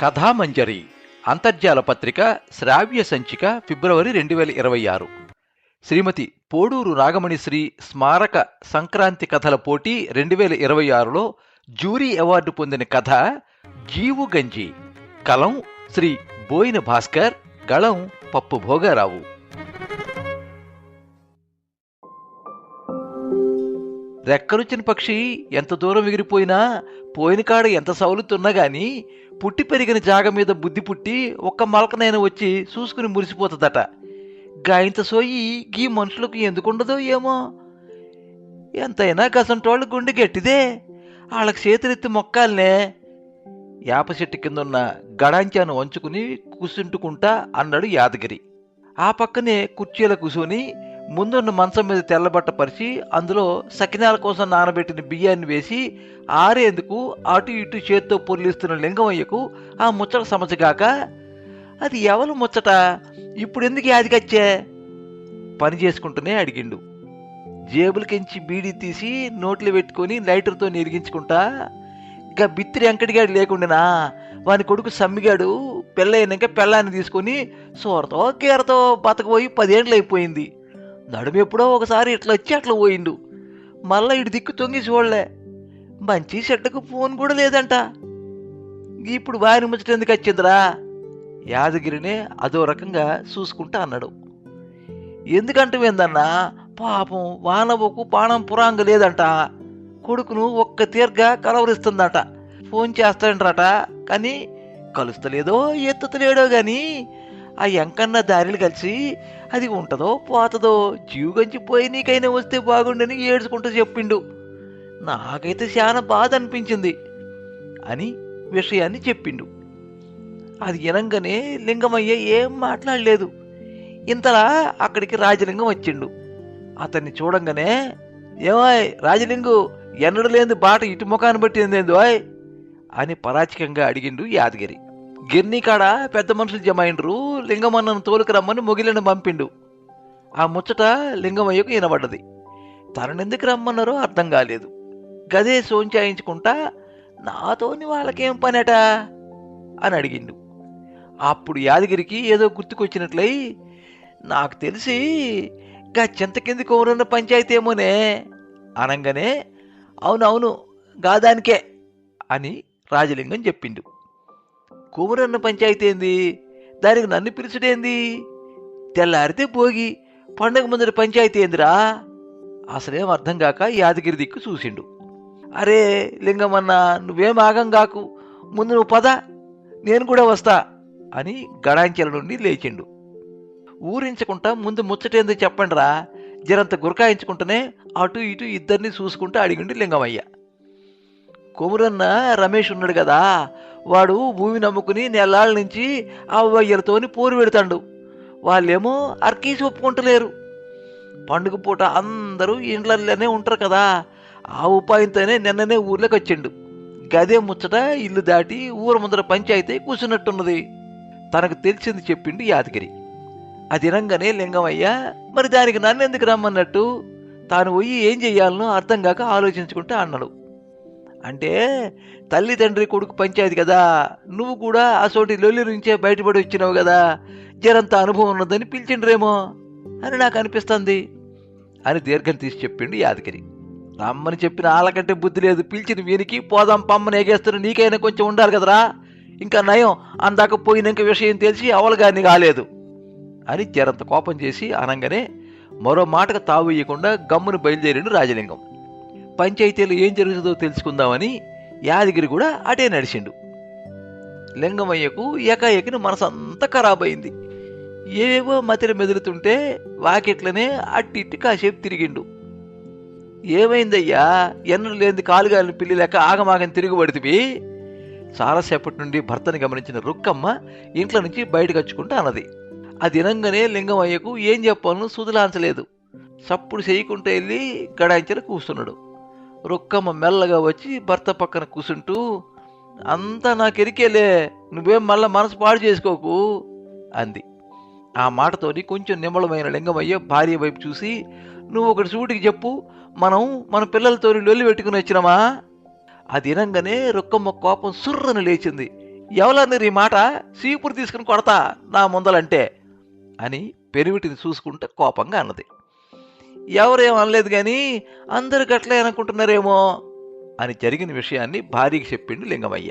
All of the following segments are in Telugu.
కథామంజరి అంతర్జాల పత్రిక శ్రావ్య సంచిక ఫిబ్రవరి రెండు వేల ఇరవై ఆరు. శ్రీమతి పోడూరు నాగమణిశ్రీ స్మారక సంక్రాంతి కథల పోటీ రెండు వేల ఇరవై ఆరులో జూరీ అవార్డు పొందిన కథ జీవుగంజి కలం శ్రీ బోయిన భాస్కర్ గళం పప్పు భోగారావు. రెక్కరుచిన పక్షి ఎంత దూరం ఎగిరిపోయినా పోయిన కాడ ఎంత సౌలుతున్నా గాని పుట్టి పెరిగిన జాగ మీద బుద్ధి పుట్టి ఒక్క మలకనైనా వచ్చి చూసుకుని మురిసిపోతుందట. గాయంత సోయి గీ మనుషులకు ఎందుకుండదో ఏమో. ఎంతైనా గసంటోళ్ళు గుండె గట్టిదే. వాళ్ళకి చేతులెత్తి మొక్కాలనే. యాప చెట్టు కిందున్న గడాంచాను వంచుకుని కూసుంటుకుంటా అన్నాడు యాదగిరి. ఆ పక్కనే కుర్చీల కూసుని ముందున్న మంచం మీద తెల్లబట్ట పరిచి అందులో సకినాల కోసం నానబెట్టిన బియ్యాన్ని వేసి ఆరేందుకు అటు ఇటు చేత్తో పొర్లిస్తున్న లింగమయ్యకు ఆ ముచ్చట సమచగాక అది ఎవరు ముచ్చట? ఇప్పుడు ఎందుకు యాదికచ్చే పని చేసుకుంటూనే అడిగిండు. జేబులకించి బీడీ తీసి నోట్లు పెట్టుకొని లైటర్తో నిరిగించుకుంటా ఇక బిత్తిరి వెంకటిగాడు లేకుండానా? వాని కొడుకు సమ్మిగాడు పెళ్ళయినాక పెళ్ళాన్ని తీసుకొని సోరతో కీరతో బతకపోయి పదేండ్లు అయిపోయింది నడుము ఎప్పుడో ఒకసారి ఇట్లా వచ్చి అట్లా పోయిండు. మళ్ళా ఇటు దిక్కు తొంగి చూడలే. మంచి చెడ్డకు ఫోన్ కూడా లేదంట. ఇప్పుడు వారి ముచ్చట ఎందుకు వచ్చిందిరా? యాదగిరినే అదో రకంగా చూసుకుంటా అన్నాడు. ఎందుకంటవేందన్నా? పాపం వానవకు పానం పురాంగ లేదంట. కొడుకును ఒక్క తీర్గా కలవరిస్తుందట. ఫోన్ చేస్తాడంట్రట. కానీ కలుస్తలేదో ఎత్తుతలేడో కానీ ఆ ఎంకన్న దారిలు కలిసి అది ఉంటదో పోతదో జీవుగంచి పోయి నీకైనా వస్తే బాగుండని ఏడ్చుకుంటూ చెప్పిండు. నాకైతే చాలా బాధ అనిపించింది అని విషయాన్ని చెప్పిండు. అది వినంగానే లింగమయ్య ఏం మాట్లాడలేదు. ఇంతలా అక్కడికి రాజలింగం వచ్చిండు. అతన్ని చూడంగానే ఏమాయ్ రాజలింగు ఎన్నడలేని బాట ఇటు ముఖాన్ని పట్టిందేందోయ్ అని పరాచికంగా అడిగిండు యాదగిరి. గిర్నీ కాడ పెద్ద మనుషులు జమైండ్రు లింగమన్నను తోలుకు రమ్మని మొగిలిని పంపిండు. ఆ ముచ్చట లింగమయ్యకు వినబడ్డది. తననెందుకు రమ్మన్నారో అర్థం కాలేదు. గదే సోంచాయించుకుంటా నాతోని వాళ్ళకేం పనట? అని అడిగిండు. అప్పుడు యాదగిరికి ఏదో గుర్తుకొచ్చినట్లయి నాకు తెలిసి గా చింత కింది కోరున్న పంచాయతీ ఏమోనే? అనగానే అవునవును గాదానికే అని రాజలింగం చెప్పిండు. కుమరన్న పంచాయతీ ఏంది? దానికి నన్ను పిలిచడేంది? తెల్లారితే భోగి పండగ ముందర పంచాయతీ ఏందిరా? అసలేం అర్థం కాక యాదగిరి దిక్కు చూసిండు. అరే లింగమన్న నువ్వేం ఆగం కాకు. ముందు నువ్వు పద నేను కూడా వస్తా అని గడాంచెల నుండి లేచిండు. ఊరించకుండా ముందు ముచ్చటేందో చెప్పండిరా. జరంత గురకాయించుకుంటూనే అటు ఇటు ఇద్దరిని చూసుకుంటూ అడిగిండు లింగమయ్య. కొమురన్న రమేష్ ఉన్నాడు కదా వాడు భూమి నమ్ముకుని నెలాళ్ళ నుంచి ఆ వయ్యలతోని పోరు పెడతాడు. వాళ్ళేమో అర్కీసి ఒప్పుకుంటలేరు. పండుగ పూట అందరూ ఇండ్లలోనే ఉంటారు కదా. ఆ ఉపాయంతోనే నిన్ననే ఊర్లోకి వచ్చిండు గదే ముచ్చట ఇల్లు దాటి ఊరు ముందర పంచాయతీ కూర్చున్నట్టున్నది తనకు తెలిసింది చెప్పిండు యాదగిరి. అది వినంగానే లింగమయ్య మరి దానికి నన్నెందుకు రమ్మన్నట్టు? తాను పోయి ఏం చెయ్యాలనో అర్థం కాక ఆలోచించుకుంటే అన్నాడు. అంటే తల్లి తండ్రి కొడుకు పంచాయతీ కదా నువ్వు కూడా ఆ చోటి లొల్లి నుంచే బయటపడి వచ్చినావు కదా జరంత అనుభవం ఉన్నదని పిలిచిండ్రేమో అని నాకు అనిపిస్తుంది అని దీర్ఘం తీసి చెప్పిండు యాదగిరి. రమ్మని చెప్పిన వాళ్ళకంటే బుద్ధి లేదు పిలిచిన వీనికి పోదాం పమ్మని ఎగేస్తున్న నీకైనా కొంచెం ఉండాలి కదరా ఇంకా నయం అందాక పోయినాక విషయం తెలిసి అవలగాని కాలేదు అని జరంత కోపం చేసి అనగానే మరో మాటకు తావు ఇయ్యకుండా గమ్మును బయలుదేరిండు రాజలింగం. పంచాయతీలో ఏం జరుగుతుందో తెలుసుకుందామని యాదగిరి కూడా అటే నడిచిండు. లింగమయ్యకు ఏకాఏకిని మనసంతా ఖరాబ్ అయింది ఏవేవో మతిని మెదులుతుంటే వాకిట్లనే అట్టి ఇట్టి కాసేపు తిరిగిండు. ఏమైందయ్యా? ఎన్నడు లేని కాలుగాలిని పిల్లి లెక్క ఆగమాగని తిరుగుబడితివి? చాలాసేపటి నుండి భర్తని గమనించిన రుక్కమ్మ ఇంట్లో నుంచి బయటకు వచ్చుకుంటూ అన్నది. అది వినంగానే లింగమయ్యకు ఏం చెప్పాలను సుదులాంచలేదు. సప్పుడు చేయకుంటూ వెళ్ళి గడాయించలు కూస్తున్నాడు. రుక్కమ్మ మెల్లగా వచ్చి భర్త పక్కన కూసుంటూ అంతా నాకెరికేలే నువ్వేం మళ్ళా మనసు పాడు చేసుకోకు అంది. ఆ మాటతోని కొంచెం నిమ్మలమైన లింగమయ్య భార్య వైపు చూసి నువ్వు ఒకటి సూటికి చెప్పు మనం మన పిల్లలతో లొల్లి పెట్టుకుని వచ్చినామా? అది వినంగానే రుక్కమ్మ కోపం సుర్రని లేచింది. ఎవలన్నారు ఈ మాట? సీపురు తీసుకుని కొడతా నా ముందలంటే అని పెనివిటిని చూసుకుంటే కోపంగా అన్నది. ఎవరేం అనలేదు కానీ అందరు గట్లే అనుకుంటున్నారేమో అని జరిగిన విషయాన్ని భార్యకి చెప్పిండు లింగమయ్య.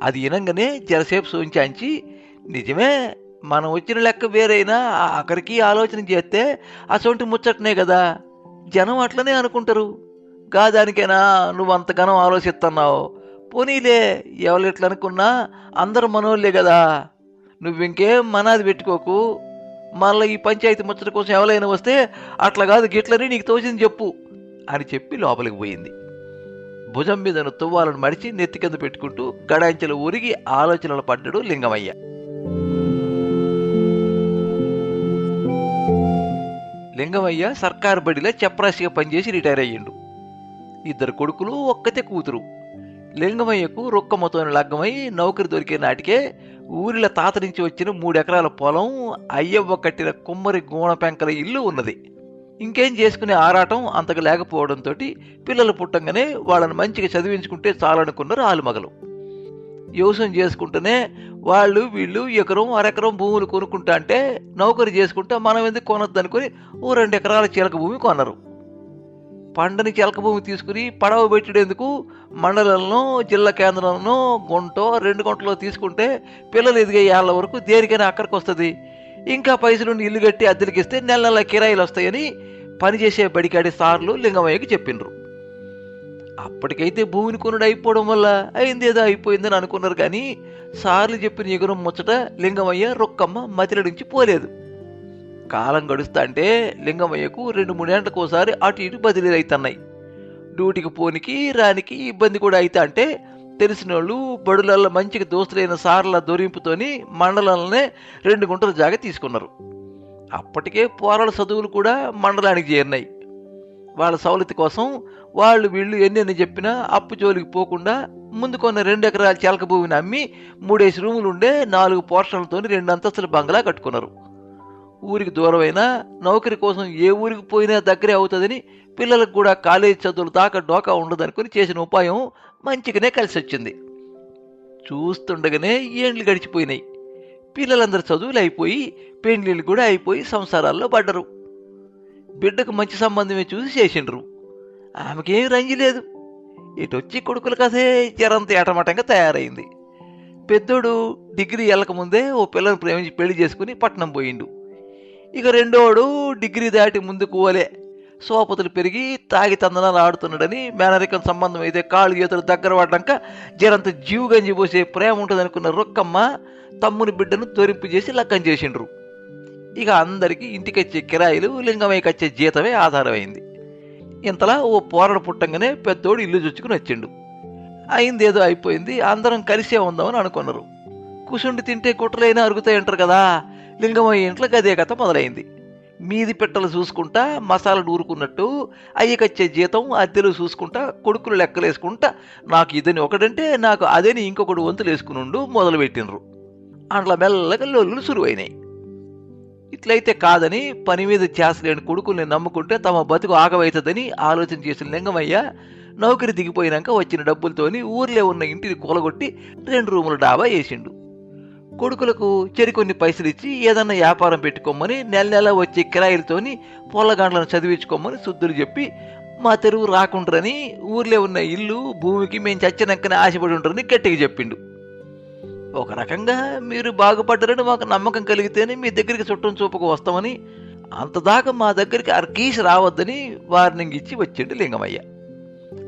అది వినంగానే జరసేపు సూచించి నిజమే మనం వచ్చిన లెక్క వేరైనా అక్కడికి ఆలోచన చేస్తే అటువంటి ముచ్చటనే కదా జనం అట్లనే అనుకుంటారు. కాదానికైనా నువ్వు అంతగానో ఆలోచిస్తున్నావు పోనీలే ఎవరు ఎట్లా అనుకున్నా అందరు మనోళ్ళే కదా. నువ్వింకేం మనాది పెట్టుకోకు. మళ్ళీ ఈ పంచాయతీ ముచ్చట కోసం ఎవరైనా వస్తే అట్లా కాదు గిట్లని నీకు తోచింది చెప్పు అని చెప్పి లోపలికి పోయింది. భుజం మీద తువ్వాలను మడిచి నెత్తి కింద పెట్టుకుంటూ గడాంచెలు ఉరిగి ఆలోచనలు పడ్డాడు లింగమయ్య. లింగమయ్య సర్కారు బడిలో చప్రాసిగా పనిచేసి రిటైర్ అయ్యిండు. ఇద్దరు కొడుకులు ఒక్కతే కూతురు. లింగమయ్యకు రొక్కమతోని లగ్గమై నౌకరి దొరికే నాటికే ఊరిలో తాత నుంచి వచ్చిన మూడెకరాల పొలం అయ్యవ్వ కట్టిన కుమ్మరి గూణ పెంకల ఇల్లు ఉన్నది. ఇంకేం చేసుకునే ఆరాటం అంతగా లేకపోవడంతో పిల్లలు పుట్టంగానే వాళ్ళని మంచిగా చదివించుకుంటే చాలనుకున్నారు ఆలుమగలు వ్యవసాయం చేసుకుంటూనే వాళ్ళు వీళ్ళు ఎకరం అరెకరం భూములు కొనుక్కుంటా అంటే నౌకరి చేసుకుంటే మనం ఎందుకు కొనొద్దు అనుకుని ఓ రెండు ఎకరాల చీలక భూమి కొన్నారు పండని చెలకభూమి తీసుకుని పడవ పెట్టేందుకు మండలంలో జిల్లా కేంద్రంలో గుంటో రెండు గుంటలో తీసుకుంటే పిల్లలు ఎదిగే ఏళ్ళ వరకు దేనికైనా అక్కడికి వస్తుంది. ఇంకా పైసలుండి ఇల్లు కట్టి అద్దెలకిస్తే నెల నెల కిరాయిలు వస్తాయని పనిచేసే బడికాడి సార్లు లింగమయ్యకి చెప్పిండ్రు. అప్పటికైతే భూమిని కొనుడు అయిపోవడం వల్ల అయింది ఏదో అయిపోయిందని అనుకున్నారు కానీ సార్లు చెప్పిన ఎగురం ముచ్చట లింగమయ్య రొక్కమ్మ మతిలడించి పోలేదు. కాలం గడుస్తా అంటే లింగమయ్యకు రెండు మూడేంటకు ఒకసారి అటు ఇటు బదిలీలు అవుతున్నాయి డ్యూటీకి పోనికి రానికి ఇబ్బంది కూడా అయితే అంటే తెలిసిన వాళ్ళు బడులల్లో మంచిగా దోస్తులైన సార్ల దొరింపుతోని మండలంలోనే రెండు గుంటల జాగా తీసుకున్నారు. అప్పటికే పోరాల చదువులు కూడా మండలానికి చేరినాయి. వాళ్ళ సౌలతి కోసం వాళ్ళు వీళ్ళు ఎన్నెన్ని చెప్పినా అప్పు జోలికి పోకుండా ముందు కొన్న రెండు ఎకరాల చెలక భూమిని అమ్మి మూడేసి రూములు ఉండే నాలుగు పోర్షన్లతో రెండు అంతస్తుల బంగ్లా కట్టుకున్నారు. ఊరికి దూరమైన నౌకరి కోసం ఏ ఊరికి పోయినా దగ్గరే అవుతుందని పిల్లలకు కూడా కాలేజీ చదువులు దాకా డోకా ఉండదనుకుని చేసిన ఉపాయం మంచిగానే కలిసి వచ్చింది చూస్తుండగానే ఏండ్లు గడిచిపోయినాయి. పిల్లలందరూ చదువులు అయిపోయి పెండ్లిళ్ళు కూడా అయిపోయి సంసారాల్లో పడ్డరు. బిడ్డకు మంచి సంబంధమే చూసి చేసిండ్రు. ఆమెకేం రంజి లేదు. ఇటు కొడుకుల కథే జరంత ఏటమటంగా తయారైంది. పెద్దోడు డిగ్రీ వెళ్ళకముందే ఓ పిల్లని ప్రేమించి పెళ్ళి చేసుకుని పట్నం పోయిండు. ఇక రెండోడు డిగ్రీ దాటి ముందుకు పోలే. సోపతులు పెరిగి తాగి తందనాలు ఆడుతున్నాడని మేనరికం సంబంధం అయితే కాళ్ళు చేతులు దగ్గర పడ్డాక జరంత జీవుగంజి పోసే ప్రేమ ఉంటుందనుకున్న రొక్కమ్మ తమ్ముని బిడ్డను తొరింపు చేసి లక్కం చేసిండ్రు. ఇక అందరికీ ఇంటికొచ్చే కిరాయిలు లింగమయ్యకి వచ్చే జీతమే ఆధారమైంది. ఇంతలా ఓ పోరడు పుట్టంగానే పెద్దోడు ఇల్లు చుచ్చుకుని వచ్చిండు. అయింది ఏదో అయిపోయింది అందరం కలిసే ఉందామని అనుకున్నారు. కుసుండి తింటే కుట్రలైనా అరుగుతాయంటారు కదా లింగమయ్య ఇంట్లో గదే కథ మొదలైంది. మీది పెట్టలు చూసుకుంటా మసాలా నూరుకున్నట్టు అయ్యకొచ్చే జీతం అద్దెలు చూసుకుంటా కొడుకులు లెక్కలేసుకుంటా నాకు ఇదని ఒకడంటే నాకు అదని ఇంకొకడు వంతులు వేసుకునుండు మొదలుపెట్టినరు అంట్ల మెల్లగా లొల్లులు సురువైనాయి. ఇట్లయితే కాదని పని మీద చేసలేని కొడుకుల్ని నమ్ముకుంటే తమ బతుకు ఆగవైతుందని ఆలోచన చేసిన లింగమయ్య నౌకరి దిగిపోయినాక వచ్చిన డబ్బులతోని ఊర్లో ఉన్న ఇంటిని కూలగొట్టి రెండు రూముల డాబా వేసిండు. కొడుకులకు చెరికొన్ని పైసలు ఇచ్చి ఏదన్నా వ్యాపారం పెట్టుకోమని నెల నెల వచ్చే కిరాయిలతోని పొల్లగాండ్లను చదివించుకోమని శుద్ధులు చెప్పి మా తెరువు రాకుండ్రని ఊర్లో ఉన్న ఇల్లు భూమికి మేము చచ్చినాకనే ఆశపడి ఉంటారని గట్టిగా చెప్పిండు. ఒక రకంగా మీరు బాగుపడ్డారని మాకు నమ్మకం కలిగితేనే మీ దగ్గరికి చుట్టం చూపుకు వస్తామని అంతదాకా మా దగ్గరికి అర్కీసి రావద్దని వార్నింగ్ ఇచ్చి వచ్చిండు లింగమయ్య.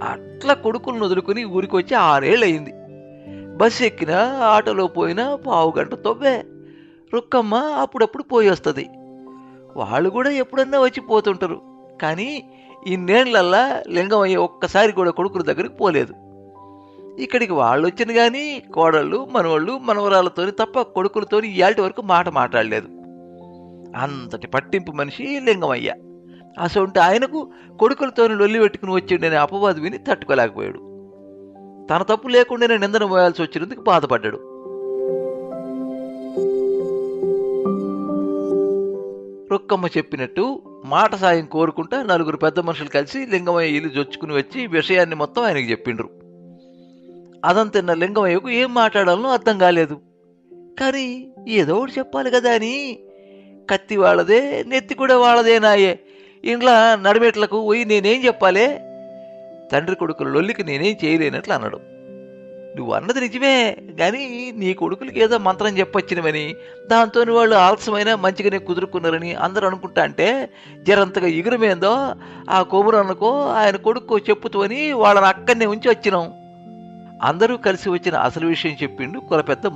అట్లా కొడుకులను వదులుకుని ఊరికి వచ్చి ఆరేళ్ళు అయింది బస్సు ఎక్కినా ఆటోలో పోయినా పావు గంట తొవ్వే. రుక్కమ్మ అప్పుడప్పుడు పోయి వస్తుంది. వాళ్ళు కూడా ఎప్పుడన్నా వచ్చి పోతుంటారు. కానీ ఇన్నేళ్ళల్లా లింగమయ్య ఒక్కసారి కూడా కొడుకుల దగ్గరికి పోలేదు. ఇక్కడికి వాళ్ళు వచ్చిన కానీ కోడళ్ళు మనవాళ్ళు మనవరాలతోని తప్ప కొడుకులతోని ఇయాల్టి వరకు మాట మాట్లాడలేదు. అంతటి పట్టింపు మనిషి లింగమయ్య అసొంటి ఆయనకు కొడుకులతోని లొల్లి పెట్టుకుని వచ్చిండనే అపవాదు విని తట్టుకోలేకపోయాడు. తన తప్పు లేకుండానే నిందన మోయాల్సి వచ్చినందుకు బాధపడ్డాడు. రుక్కమ్మ చెప్పినట్టు మాట సాయం కోరుకుంటా నలుగురు పెద్ద మనుషులు కలిసి లింగమయ్య ఇల్లు జొచ్చుకుని వచ్చి విషయాన్ని మొత్తం ఆయనకి చెప్పిండ్రు. అదం తిన్న లింగమయ్యకు ఏం మాట్లాడాలనో అర్థం కాలేదు. కానీ ఏదో ఒకటి చెప్పాలి కదా అని. కత్తి వాళ్ళదే నెత్తి కూడా వాళ్ళదేనాయే ఇంట్లో నడిమెట్లకు పోయి నేనేం చెప్పాలే? తండ్రి కొడుకుల లొల్లికి నేనేం చేయలేనట్లు అన్నాడు. నువ్వు అన్నది నిజమే కానీ నీ కొడుకులకి ఏదో మంత్రం చెప్పొచ్చినవని దాంతో వాళ్ళు ఆలస్యమైనా మంచిగానే కుదురుకున్నారని అందరూ అనుకుంటా అంటే జరంతగా ఎగురమేందో ఆ కొమురన్నకో ఆయన కొడుకో చెప్పుతూ అని వాళ్ళని అక్కడనే ఉంచి వచ్చినాం. అందరూ కలిసి వచ్చిన అసలు విషయం చెప్పిండు కుల పెద్ద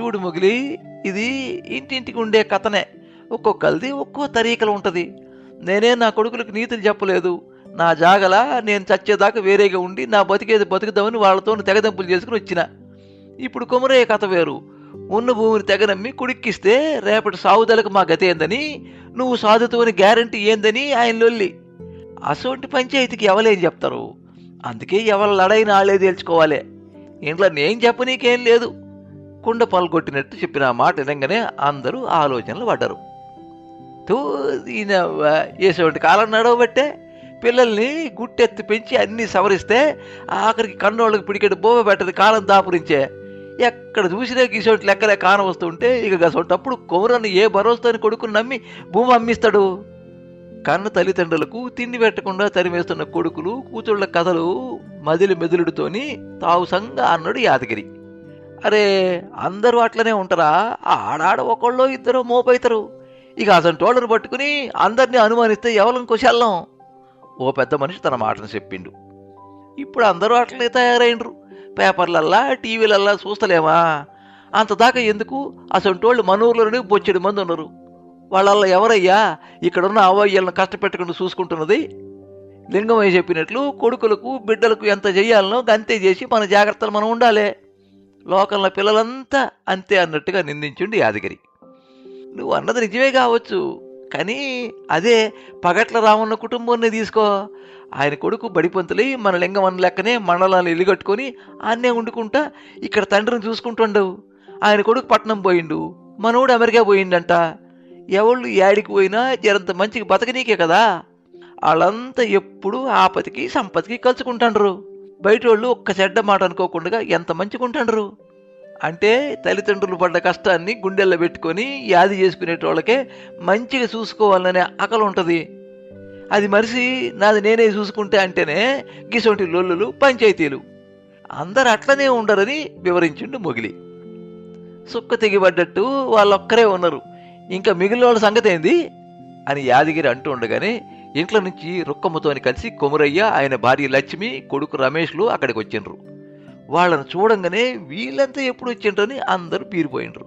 చూడు మొగిలి ఇది ఇంటింటికి ఉండే కథనే. ఒక్కొక్కరిది ఒక్కో తరీకలు ఉంటుంది. నేనే నా కొడుకులకు నీతులు చెప్పలేదు. నా జాగల నేను చచ్చేదాకా వేరేగా ఉండి నా బతికేది బతుకుదామని వాళ్ళతో తెగదెంపులు చేసుకుని వచ్చిన. ఇప్పుడు కుమరయ్య కథ వేరు. ఉన్న భూమిని తెగనమ్మి కుడిక్కిస్తే రేపటి సాగుదలకు మా గతి ఏందని నువ్వు సాధుతోని గ్యారంటీ ఏందని ఆయన లొల్లి. అసోంటి పంచాయతీకి ఎవలేం చెప్తారు? అందుకే ఎవరి లడైన ఆళ్ళే తేల్చుకోవాలి. ఇంట్లో నేను చెప్పనీకేం లేదు. కుండ పలగొట్టినట్టు చెప్పిన మాట వినంగానే అందరూ ఆలోచనలు పడ్డారు. తూ ఈయన ఏసేవంటి కాలం నడవబట్టే పిల్లల్ని గుట్టెత్తి పెంచి అన్నీ సవరిస్తే ఆఖరికి కన్నోళ్ళకి పిడికెడు బోవ పెట్టదు కాలం దాపురించే. ఎక్కడ చూసినా గీసోటి లెక్కలే కానవస్తుంటే ఇక గసోటప్పుడు కౌరని ఏ భరోసాని కొడుకుని నమ్మి భూమి అమ్మిస్తాడు? కన్న తల్లిదండ్రులకు తిండి పెట్టకుండా తరిమేస్తున్న కొడుకులు కూతుళ్ళ కథలు మదిలి మెదులుడితోని తావుసంగా అన్నాడు యాదగిరి. అరే అందరూ అట్లనే ఉంటారా? ఆడాడ ఒకళ్ళో ఇద్దరు మోపైతారు. ఇక అసంటోళ్ళను పట్టుకుని అందరినీ అనుమానిస్తే ఎవరిని కుశల్లం ఓ పెద్ద మనిషి తన మాటను చెప్పిండు. ఇప్పుడు అందరూ అట్లనే తయారైండ్రు. పేపర్లల్లా టీవీలల్లా చూస్తలేమా? అంతదాకా ఎందుకు? అసంటోళ్ళు మనూరులోనే ఊర్లోనే బొచ్చెడు మంది ఉన్నారు. వాళ్ళల్లో ఎవరయ్యా? ఇక్కడున్న అవయ్యలను కష్టపెట్టకుండా చూసుకుంటున్నది? లింగమయ్య చెప్పినట్లు కొడుకులకు బిడ్డలకు ఎంత చేయాలనో అంతే చేసి మన జాగ్రత్తలు మనం ఉండాలి. లోకంలో పిల్లలంతా అంతే అన్నట్టుగా నిందించుండి యాదగిరి. నువ్వు అన్నది నిజమే కావచ్చు. కానీ అదే పగట్ల రామన్న కుటుంబాన్ని తీసుకో. ఆయన కొడుకు బడిపంతులై మన లింగమన్న లెక్కనే మండలాన్ని ఇల్లుగట్టుకొని ఆన్నే వండుకుంటా ఇక్కడ తండ్రిని చూసుకుంటుండవు ఆయన కొడుకు పట్నం పోయిండు. మనోడు అమెరికా పోయిండంట. ఎవళ్ళు యాడికి పోయినా జరంత మంచిగా బతకనీకే కదా. వాళ్ళంతా ఎప్పుడు ఆపతికి సంపతికి కలుసుకుంటాండ్రు. బయట వాళ్ళు ఒక్క చెడ్డ మాట అనుకోకుండా ఎంత మంచిగా ఉంటాండ్రు అంటే తల్లిదండ్రులు పడ్డ కష్టాన్ని గుండెల్లో పెట్టుకొని యాది చేసుకునేటోళ్ళకే మంచిగా చూసుకోవాలనే ఆకలి ఉంటుంది. అది మరిసి నాది నేనే చూసుకుంటే అంటేనే గిసొంటి లొల్లులు పంచాయతీలు. అందరు అట్లనే ఉండరని వివరించిండు మొగిలి. సుక్క తెగిపడ్డట్టు వాళ్ళొక్కరే ఉన్నారు. ఇంకా మిగిలిన వాళ్ళ సంగతి ఏంది? అని యాదగిరి అంటూ ఉండగానే ఇంట్లో నుంచి రుక్కమ్మతోని కలిసి కొమురయ్య ఆయన భార్య లక్ష్మి కొడుకు రమేష్లు అక్కడికి వచ్చిండ్రు వాళ్ళని చూడంగానే వీళ్ళంతా ఎప్పుడు వచ్చిండ్రని అందరూ పీరిపోయిండ్రు.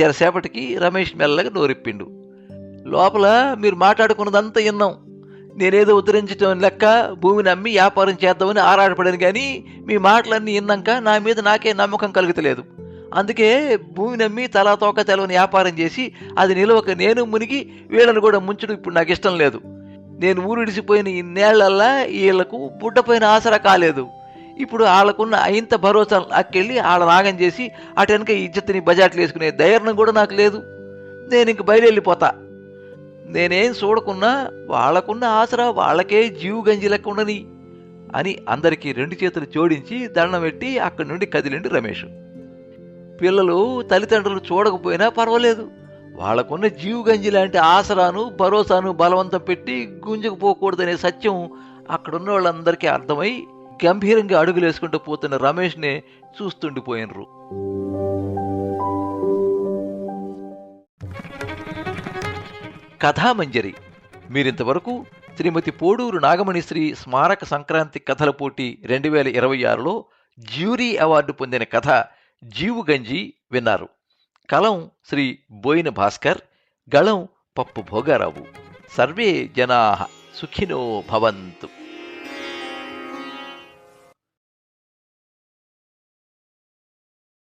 చెరసేపటికి రమేష్ మెల్లగా నోరిప్పిండు. లోపల మీరు మాట్లాడుకున్నదంతా విన్నాం. నేనేదో ఉద్ధరించడం లెక్క భూమిని అమ్మి వ్యాపారం చేద్దామని ఆరాటపడాను కానీ మీ మాటలన్నీ విన్నాక నా మీద నాకే నమ్మకం కలుగుతలేదు. అందుకే భూమిని అమ్మి తలా తోక తెలవని వ్యాపారం చేసి అది నిలవక నేను మునిగి వీళ్ళని కూడా ముంచడం ఇప్పుడు నాకు ఇష్టం లేదు. నేను ఊరిడిసిపోయిన ఇన్నేళ్ళల్లా వీళ్ళకు బుడ్డపైన ఆసరా కాలేదు. ఇప్పుడు వాళ్ళకున్న అయింత భరోసా అక్కెళ్ళి వాళ్ళ నాగం చేసి అటు వెనక ఇజ్జత్తుని బజాట్లు వేసుకునే ధైర్యం కూడా నాకు లేదు. నేను ఇంక బయలువెళ్ళిపోతా నేనేం చూడకున్నా వాళ్ళకున్న ఆసరా వాళ్ళకే జీవు గంజి లెక్క అని అందరికీ రెండు చేతులు జోడించి దండం పెట్టి అక్కడి నుండి కదిలిండి రమేష్. పిల్లలు తల్లిదండ్రులు చూడకపోయినా పర్వాలేదు. వాళ్ళకున్న జీవు గంజి లాంటి ఆసరాను భరోసాను బలవంతం పెట్టి గుంజుకుపోకూడదనే సత్యం అక్కడున్న వాళ్ళందరికీ అర్థమై గంభీరంగా అడుగులేసుకుంటూ పోతున్న రమేష్నే చూస్తుండిపోయినరు. కథామంజరి మీరింతవరకు శ్రీమతి పోడూరు నాగమణిశ్రీ స్మారక సంక్రాంతి కథల పోటీ రెండు వేల ఇరవై ఆరులో జ్యూరీ అవార్డు పొందిన కథ జీవుగంజి విన్నారు. కలం శ్రీ బోయిన భాస్కర్ గళం పప్పు భోగారావు. సర్వే జనా సుఖినో భవంతు.